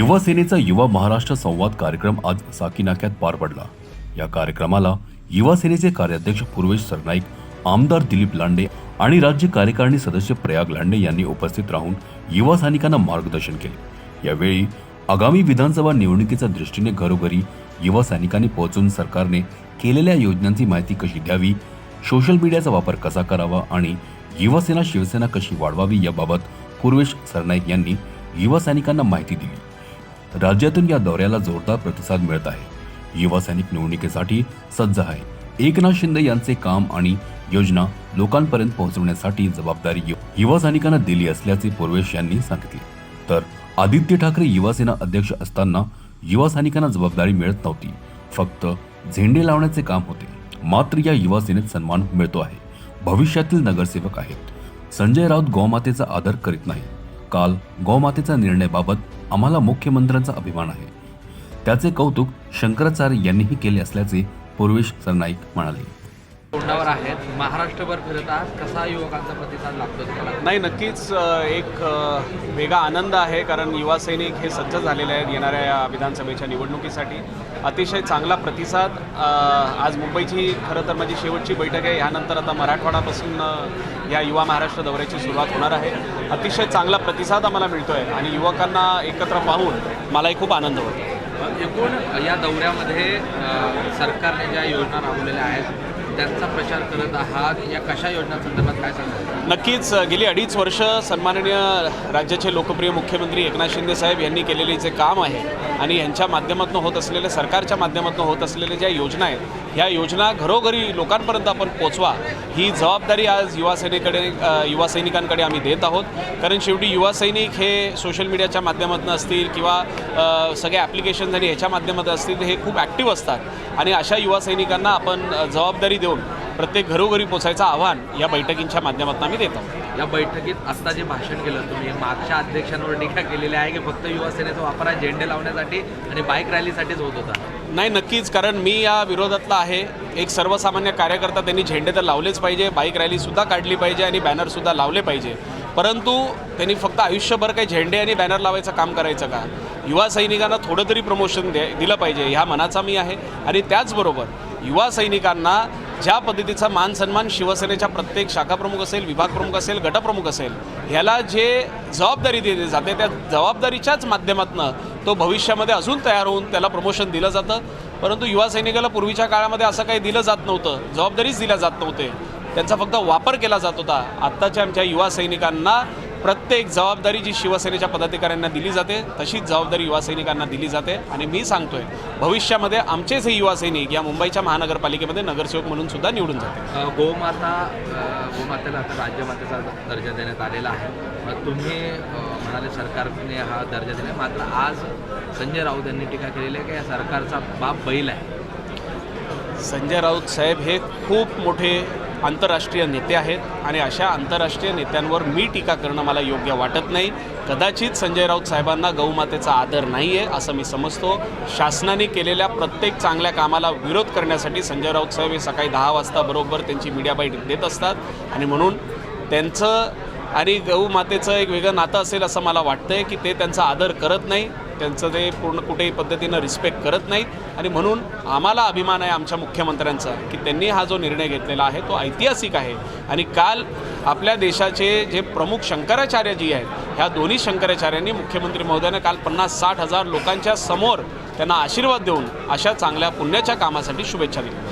युवा सेनेचा युवा महाराष्ट्र संवाद कार्यक्रम आज साकीनाक्यात पार पडला. या कार्यक्रमाला युवा सेनेचे कार्याध्यक्ष पूर्वेश सरनाईक आमदार दिलीप लांडे आणि राज्य कार्यकारिणी सदस्य प्रयाग लांडे यांनी उपस्थित राहून युवा सैनिकांना मार्गदर्शन केले. यावेळी आगामी विधानसभा निवडणुकीच्या दृष्टीने घरोघरी युवा सैनिकांनी पोहोचून सरकारने केलेल्या योजनांची माहिती कशी द्यावी सोशल मीडियाचा वापर कसा करावा आणि युवासेना शिवसेना कशी वाढवावी याबाबत पूर्वेश सरनाईक यांनी युवा सैनिकांना माहिती दिली. राज्यातून या दौऱ्याला जोरदार प्रतिसाद मिळत आहे. युवा सैनिक निवडणुकीसाठी सज्ज आहे. एकनाथ शिंदे यांचे काम आणि योजना लोकांपर्यंत पोहोचवण्यासाठी जबाबदारी युवा सैनिकांना दिली असल्याचे पूर्वेश यांनी सांगितले. तर आदित्य ठाकरे युवासेना अध्यक्ष असताना युवा सैनिकांना जबाबदारी मिळत नव्हती. फक्त झेंडे लावण्याचे काम होते. मात्र या युवा सेनेत सन्मान मिळतो आहे. भविष्यातील नगरसेवक आहेत. संजय राऊत गोमातेचा आदर करीत नाही काल गोमातेचा निर्णयाबाबत आम्हाला मुख्यमंत्र्यांचा अभिमान आहे. त्याचे कौतुक शंकराचार्य यांनीही केले असल्याचे पूर्वेश सरनाईक म्हणाले. तोंडावर आहेत. महाराष्ट्रभर फिरतात कसा युवकांचा प्रतिसाद लागतो तुम्हाला? नाही नक्कीच एक वेगळा आनंद आहे कारण युवा सैनिक हे सज्ज झालेले आहेत येणाऱ्या या विधानसभेच्या निवडणुकीसाठी. अतिशय चांगला प्रतिसाद. आज मुंबईची खरं तर माझी शेवटची बैठक आहे. ह्यानंतर आता मराठवाडापासून या युवा महाराष्ट्र दौऱ्याची सुरुवात होणार आहे. अतिशय चांगला प्रतिसाद आम्हाला मिळतो आहे आणि युवकांना एकत्र पाहून मलाही खूप आनंद होतो. एकूण या दौऱ्यामध्ये सरकारने ज्या योजना राबवलेल्या आहेत त्यांचा प्रचार करत आहात. या कशा योजनांसंदर्भात काय सांगाल? नक्कीच गेली अडीच वर्ष सन्माननीय राज्याचे लोकप्रिय मुख्यमंत्री एकनाथ शिंदे साहेब यांनी केलेले जे काम आहे आणि यांच्या माध्यमातून होत असलेले सरकारच्या माध्यमातून होत असलेल्या ज्या योजना आहेत ह्या योजना घरोघरी लोकांपर्यंत आपण पोचवा. ही जबाबदारी आज युवासेनेकडे युवासैनिकांकडे युवा सैनिकांकडे आम्ही देत आहोत. कारण शेवटी युवा सैनिक हे सोशल मीडियाच्या माध्यमातून असतील किंवा सगळ्या ॲप्लिकेशन्स आणि ह्याच्या माध्यमातून असतील हे खूप ॲक्टिव्ह असतात. आणि अशा युवा सैनिकांना आपण जबाबदारी देऊ देऊन प्रत्येक घरोघरी पोचायचं आव्हान या बैठकींच्या माध्यमातून आम्ही देत. या बैठकीत आत्ता जे भाषण केलं तुम्ही मागच्या अध्यक्षांवर टीका केलेली आहे की फक्त युवा सेनेचा वापर हा झेंडे लावण्यासाठी आणि बाईक रॅलीसाठीच होत होता. नाही नक्कीच कारण मी या विरोधातला आहे. एक सर्वसामान्य कार्यकर्ता त्यांनी झेंडे तर लावलेच पाहिजे बाईक रॅलीसुद्धा काढली पाहिजे आणि बॅनरसुद्धा लावले पाहिजे. परंतु त्यांनी फक्त आयुष्यभर काही झेंडे आणि बॅनर लावायचं काम करायचं का? युवा सैनिकांना थोडं तरी प्रमोशन द्या दिलं पाहिजे ह्या मनाचा मी आहे. आणि त्याचबरोबर युवा सैनिकांना ज्या पद्धतीचा मान सन्मान शिवसेनेच्या प्रत्येक शाखाप्रमुख असेल विभाग प्रमुख असेल गटप्रमुख असेल ह्याला जे जबाबदारी दिली जाते त्या जबाबदारीच्याच माध्यमातून तो भविष्यामध्ये अजून तयार होऊन त्याला प्रमोशन दिलं जातं. परंतु युवा सैनिकाला पूर्वीच्या काळामध्ये असं काही दिलं जात नव्हतं जबाबदारीच दिल्या जात नव्हते. त्यांचा फक्त वापर केला जात होता. आत्ताच्या आमच्या युवा सैनिकांना प्रत्येक जबाबदारी जी शिवसेनेच्या पदाधिकाऱ्यांना दिली जाते तशीच जबाबदारी युवा सैनिकांना दिली जाते. आणि मी सांगतोय भविष्यामध्ये आमचेच हे युवा सैनिक या मुंबईच्या महानगरपालिकेमध्ये नगरसेवक म्हणून सुद्धा निवडून जाते गोमाता गोमातेला आता राज्यमातेचा दर्जा देण्यात आलेला आहे. तुम्ही म्हणाले सरकारने हा दर्जा दिला मात्र आज संजय राऊत यांनी टीका केलेली आहे की या सरकारचा बाप बैल आहे. संजय राऊत साहेब हे खूप मोठे आंतरराष्ट्रीय नेते आहेत आणि अशा आंतरराष्ट्रीय नेत्यांवर मी टीका करणं मला योग्य वाटत नाही. कदाचित संजय राऊत साहेबांना गौमातेचा आदर नाही आहे असं मी समजतो. शासनाने केलेल्या प्रत्येक चांगल्या कामाला विरोध करण्यासाठी संजय राऊत साहेब हे सकाळी दहा वाजता बरोबर त्यांची मीडिया बाईट देत असतात. आणि म्हणून त्यांचं आणि गौमातेचं एक वेगळं नातं असेल असं मला वाटतं आहे की ते त्यांचा आदर करत नाही. त्यांचं ते पूर्ण कुठेही पद्धतीनं रिस्पेक्ट करत नाहीत. आणि म्हणून आम्हाला अभिमान आहे आमच्या मुख्यमंत्र्यांचा की त्यांनी हा जो निर्णय घेतलेला आहे तो ऐतिहासिक आहे. आणि काल आपल्या देशाचे जे प्रमुख शंकराचार्य जी आहेत ह्या दोन्ही शंकराचार्यांनी मुख्यमंत्री महोदयानं काल पन्नास साठ हजार लोकांच्या समोर त्यांना आशीर्वाद देऊन अशा चांगल्या पुण्याच्या कामासाठी शुभेच्छा दिल्या.